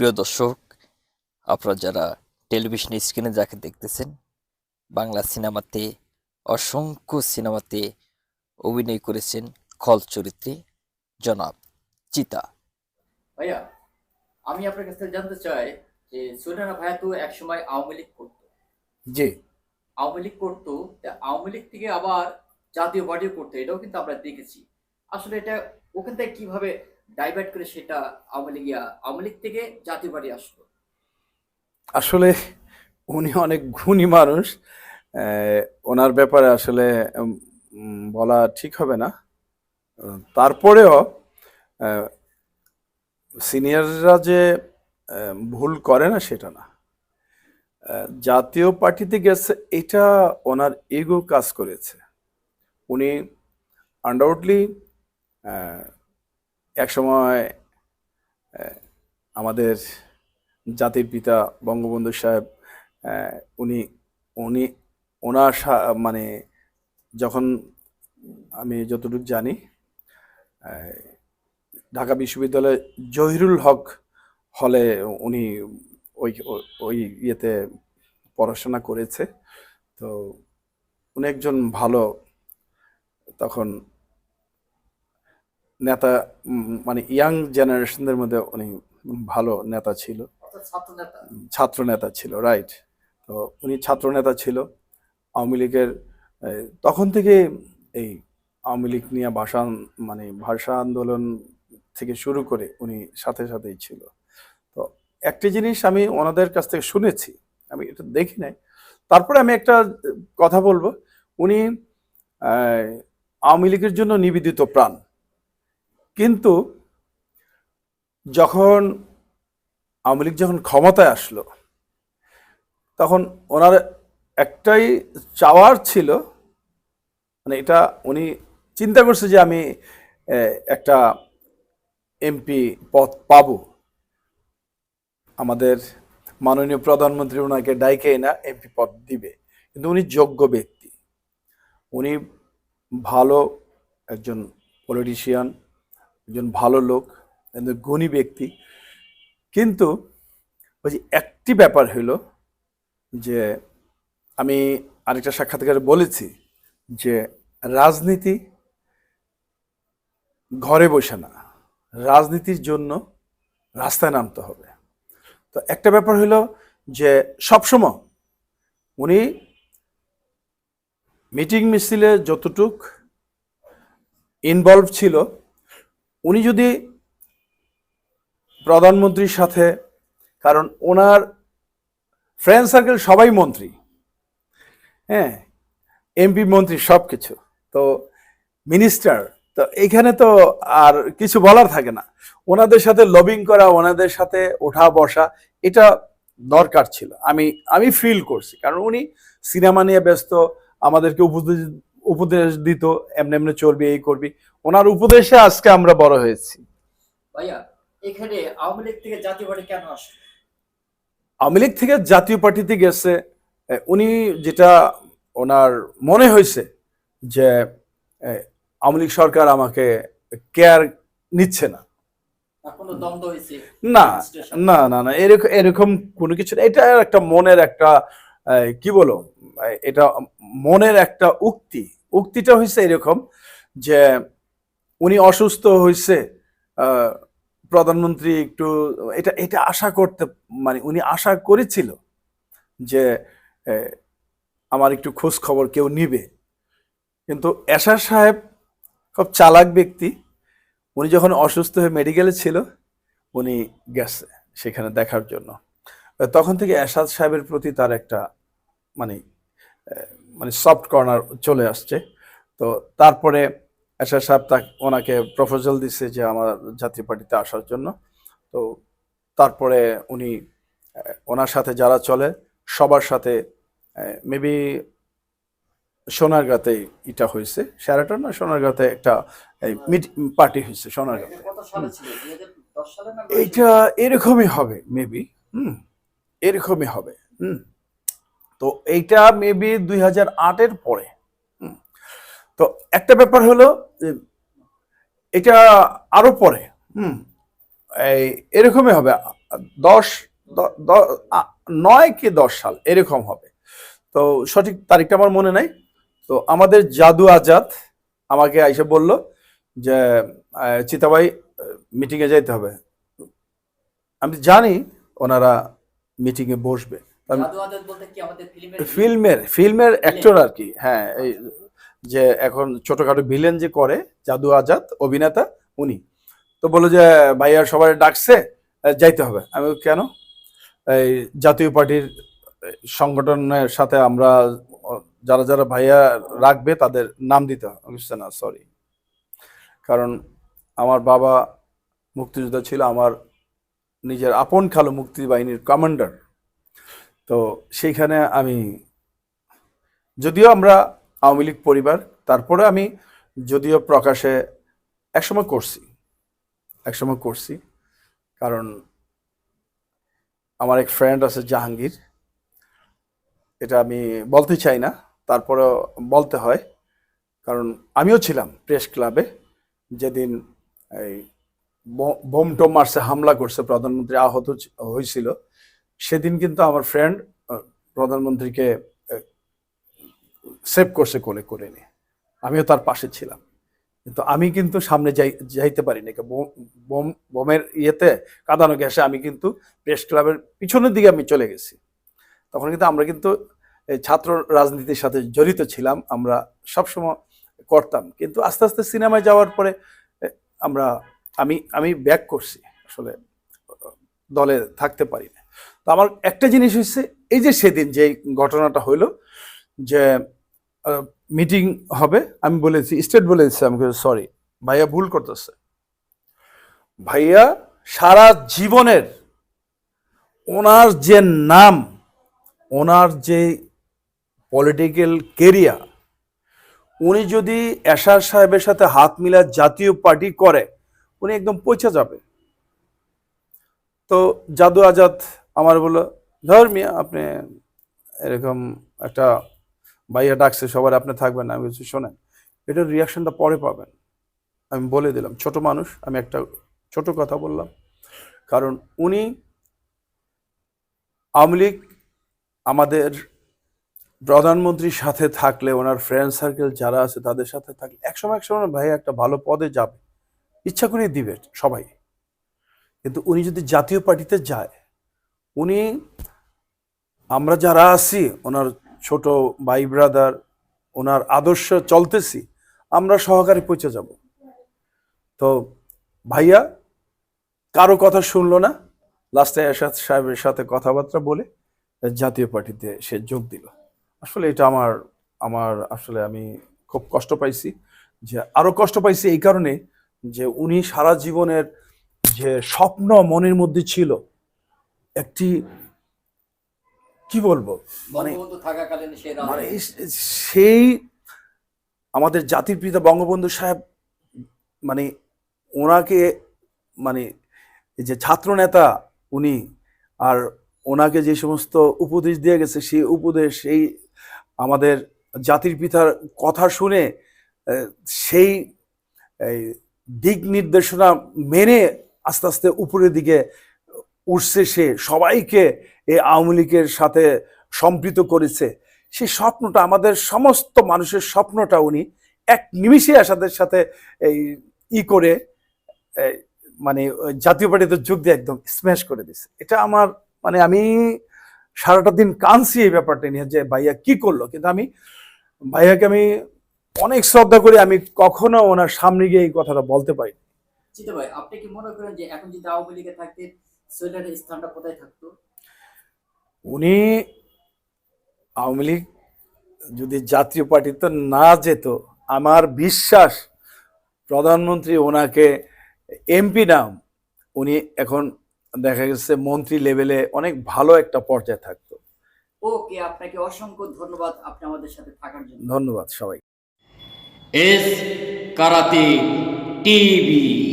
প্রিয় দর্শক আপনারা যারা টেলিভিশন স্ক্রিনে যাকে দেখতেছেন বাংলা সিনেমাতে অসংখ্য সিনেমাতে অভিনয় করেছেন খল চরিত্রে জনাব চিতা। ভাইয়া আমি আপনার কাছ থেকে জানতে চাই যে সুনানা ভাইয়া তো একসময় আওয়ামী লীগ করতো। জি। আওয়ামী লীগ করতো আওয়ামী লীগ থেকে আবার জাতীয় পার্টিও করতো এটাও কিন্তু আমরা দেখেছি। আসলে এটা ওখান থেকে কীভাবে ডাইভার্ট করে সেটা আওয়ামী লীগ আওয়ামী লীগ থেকে জাতীয় পার্টি আসলো। আসলে উনি অনেক গুণী মানুষ। ওনার ব্যাপারে আসলে বলা ঠিক হবে না। তারপরেও সিনিয়ররা যে ভুল করে না সেটা না। জাতীয় পার্টিতে গেছে, এটা ওনার এগো কাজ করেছে। উনি আনডাউটলি একসময় আহ, আমাদের জাতির পিতা বঙ্গবন্ধু সাহেব উনি উনি ওনার মানে যখন আমি যতটুকু জানি ঢাকা বিশ্ববিদ্যালয়ে জহিরুল হক হলে উনি ওই ওই ইয়েতে পড়াশোনা করেছে। তো উনি একজন ভালো তখন নেতা মানে ইয়াং জেনারেশনদের মধ্যে উনি ভালো নেতা ছিল। ছাত্র নেতা ছিল রাইট তো উনি ছাত্র নেতা ছিল। আওয়ামী লীগের তখন থেকে এই আওয়ামী লীগ নিয়ে ভাষা মানে ভাষা আন্দোলন থেকে শুরু করে উনি সাথে সাথেই ছিল। তো একটি জিনিস আমি ওনাদের কাছ থেকে শুনেছি আমি এটা দেখি নাই। তারপরে আমি একটা কথা বলব। উনি আওয়ামী লীগের জন্য নিবেদিত প্রাণ। কিন্তু যখন আওয়ামী লীগ যখন ক্ষমতায় আসলো, তখন ওনার একটাই চাওয়ার ছিল মানে এটা উনি চিন্তা করছে যে আমি একটা এমপি পদ পাব। আমাদের মাননীয় প্রধানমন্ত্রী ওনাকে ডাইকে না এমপি পদ দিবে, কিন্তু উনি যোগ্য ব্যক্তি। উনি ভালো একজন পলিটিশিয়ান একজন ভালো লোক, একজন গুণী ব্যক্তি। কিন্তু ওই যে একটি ব্যাপার হইল যে আমি আরেকটা সাক্ষাৎকারে বলেছি যে রাজনীতি ঘরে বসে না, রাজনীতির জন্য রাস্তায় নামতে হবে। তো একটা ব্যাপার হইল যে সবসময় উনি মিটিং মিছিলে যতটুক ইনভলভ ছিল উনি যদি প্রধানমন্ত্রীর সাথে, কারণ ওনার ফ্রেন্ড সার্কেল সবাই মন্ত্রী হ্যাঁ এমপি মন্ত্রী সব কিছু তো মিনিস্টার তো এখানে তো আর কিছু বলার থাকে না। ওনাদের সাথে লবিং করা, ওনাদের সাথে ওঠা বসা, এটা দরকার ছিল। আমি আমি ফিল করছি, কারণ উনি সিনেমা নিয়ে ব্যস্ত, আমাদেরকে উপদেশ উপদেশ দিত এমনি এমনি চলবি এই করবি। ওনার উপদেশে আজকে আমরা বড় হয়েছি। ভাইয়া এখানে আওয়ামী লীগ থেকে জাতীয় পার্টি কেন আসলো? আওয়ামী লীগ থেকে জাতীয় পার্টিতে গেছে উনি যেটা ওনার মনে হয়েছে যে আওয়ামী লীগ সরকার আমাকে কেয়ার নিচ্ছে না। না কোনো না না না না এরকম এরকম কোনো কিছু। এটা একটা মনের একটা কি বলো এটা মনের একটা উক্তি। উক্তিটা হয়েছে এরকম যে উনি অসুস্থ হয়েছে প্রধানমন্ত্রী একটু, এটা এটা আশা করতে মানে উনি আশা করেছিল যে আমার একটু খোঁজ খবর কেউ নিবে। কিন্তু এশার সাহেব খুব চালাক ব্যক্তি। উনি যখন অসুস্থ হয়ে মেডিকেলে ছিল, উনি গেছে সেখানে দেখার জন্য। তখন থেকে এরশাদ সাহেবের প্রতি তার একটা মানে মানে সফট কর্নার চলে আসছে। তো তারপরে এরশাদ সাহেব তা ওনাকে প্রপোজাল দিচ্ছে যে আমার জাতীয় পার্টিতে আসার জন্য। তো তারপরে উনি ওনার সাথে যারা চলে সবার সাথে মেবি সোনারগাঁতে এটা হয়েছে। শ্যারাটন না সোনারগাঁতে একটা পার্টি হয়েছে সোনারগাঁতে। এটা এইটা এরকমই হবে মেবি হুম এরকমই হবে হুম। তো এইটা মেবি দুই হাজার আটের পরে। তো একটা ব্যাপার হলো এটা আরও পরে। হুম। এই এরকমই হবে। দশ নয় কি দশ সাল, এরকম হবে। তো সঠিক তারিখটা আমার মনে নাই। তো আমাদের জাদু আজাদ আমাকে আইসে বলল যে চিতাবাই মিটিংয়ে যাইতে হবে। আমি জানি ওনারা মিটিংয়ে বসবে। ফিল্মের ফিল্মের অ্যাক্টর আর কি হ্যাঁ এই যে এখন ছোটখাটো ভিলেন যে করে জাদু আজাদ অভিনেতা উনি। তো বলল যে ভাইয়া সবাই ডাকছে যাইতে হবে। আমি কেন? এই জাতীয় পার্টির সংগঠনের সাথে আমরা যারা যারা ভাইয়া রাখবে তাদের নাম দিতে হবে। না সরি কারণ আমার বাবা মুক্তিযোদ্ধা ছিল আমার নিজের আপন খালো মুক্তি বাহিনীর কমান্ডার তো সেইখানে আমি, যদিও আমরা আওয়ামী লীগ পরিবার, তারপরে আমি যদিও প্রকাশে একসময় করছি একসময় করছি, কারণ আমার এক ফ্রেন্ড আছে জাহাঙ্গীর, এটা আমি বলতে চাই না, তারপরেও বলতে হয়, কারণ আমিও ছিলাম প্রেস ক্লাবে যেদিন এই বোম টোম মার্সে হামলা করছে, প্রধানমন্ত্রী আহত হয়েছিল সেদিন কিন্তু আমার ফ্রেন্ড প্রধানমন্ত্রীকে সেভ করছে কোলে করে নিয়ে। আমিও তার পাশে ছিলাম। কিন্তু আমি কিন্তু সামনে যাই, যাইতে পারিনি। বোম বোম, বোমের ইয়েতে কাঁদানো গ্যাসে আমি কিন্তু প্রেস ক্লাবের পিছনের দিকে আমি চলে গেছি। তখন কিন্তু আমরা কিন্তু ছাত্র রাজনীতির সাথে জড়িত ছিলাম। আমরা সবসময় করতাম। কিন্তু আস্তে আস্তে সিনেমায় যাওয়ার পরে আমরা, আমি আমি ব্যাক করছি। আসলে, দলে থাকতে পারি না আমার একটা জিনিস হচ্ছে এই যে সেদিন যে ঘটনাটা হইল, যে মিটিং হবে, আমি বলেছি স্টেট বলেছি আমি সরি ভাইয়া ভুল করতেছে। ভাইয়া সারা জীবনের ওনার যে নাম, ওনার যে পলিটিক্যাল কেরিয়ার উনি যদি এশার সাহেবের সাথে হাত মিলা জাতীয় পার্টি করে, উনি একদম পৌঁছে যাবে। তো জাদু আজাদ আমার বলল, ধর মিয়া, আপনি এরকম একটা বাইয়া ডাকছে সবার আপনি থাকবেন না। আমি বলছি, শোনেন, এটার রিয়াকশনটা পরে পাবেন। আমি বলে দিলাম, ছোট মানুষ, আমি একটা ছোট কথা বললাম। কারণ উনি আওয়ামী লীগ আমাদের প্রধানমন্ত্রীর সাথে থাকলে, ওনার ফ্রেন্ড সার্কেল যারা আছে তাদের সাথে থাকলে, একসময় একসময় ভাই একটা ভালো পদে যাবে। ইচ্ছা করেই দিবে সবাই। কিন্তু উনি যদি জাতীয় পার্টিতে যায় উনি, আমরা যারা আছি, ওনার ছোট ভাই ব্রাদার ওনার আদর্শ চলতেছি, আমরা সহকারে পৌঁছে যাব। তো ভাইয়া, কারও কথা শুনলো না? লাস্টে এরশাদ সাহেবের সাথে কথাবার্তা বলে জাতীয় পার্টিতে সে যোগ দিল। আসলে এটা আমার আমার আসলে আমি খুব কষ্ট পাইছি যে, আরও কষ্ট পাইছি এই কারণে যে উনি সারা জীবনের যে স্বপ্ন মনের মধ্যে ছিল একটি কি বলব? মানে মানে সেই আমাদের জাতির পিতা বঙ্গবন্ধু সাহেব মানে ওনাকে মানে যে ছাত্র নেতা উনি আর ওনাকে যে সমস্ত উপদেশ দিয়ে গেছে সেই উপদেশ সেই আমাদের জাতির পিতার কথা শুনে সেই এই দিক নির্দেশনা মেনে আস্তে আস্তে উপরের দিকে উঠছে সে, সবাইকে এই আওয়ামী লীগের সাথে সম্পৃক্ত করেছে। সেই স্বপ্নটা, আমাদের সমস্ত মানুষের স্বপ্নটা উনি এক নিমিষে আসাদের সাথে এই ই করে মানে জাতীয় পার্টিতে যোগ দিয়ে একদম স্ম্যাশ করে দিছে এটা আমার মানে আমি সারাটা দিন কাঁদছি এই ব্যাপারটা নিয়ে যে ভাইয়া কি করল। কিন্তু আমি, ভাইয়াকে আমি অনেক শ্রদ্ধা করি, আমি কখনো ওনার সামনে গিয়ে এই কথাটা বলতে পারি ভাই, আপনি কি মনে করেন যে এখন যদি আওয়ামী লীগে থাকতেন স্থানটা কোথায় থাকতো? উনি আওয়ামী লীগ যদি জাতীয় পার্টিতে না যেত আমার বিশ্বাস প্রধানমন্ত্রী ওনাকে এমপি নাম উনি এখন দেখা গেছে মন্ত্রী লেভেলে অনেক ভালো একটা পর্যায়ে থাকতো। ওকে আপনাকে অসংখ্য ধন্যবাদ আপনি আমাদের সাথে থাকার জন্য। ধন্যবাদ সবাই এস কারাতে টিভি।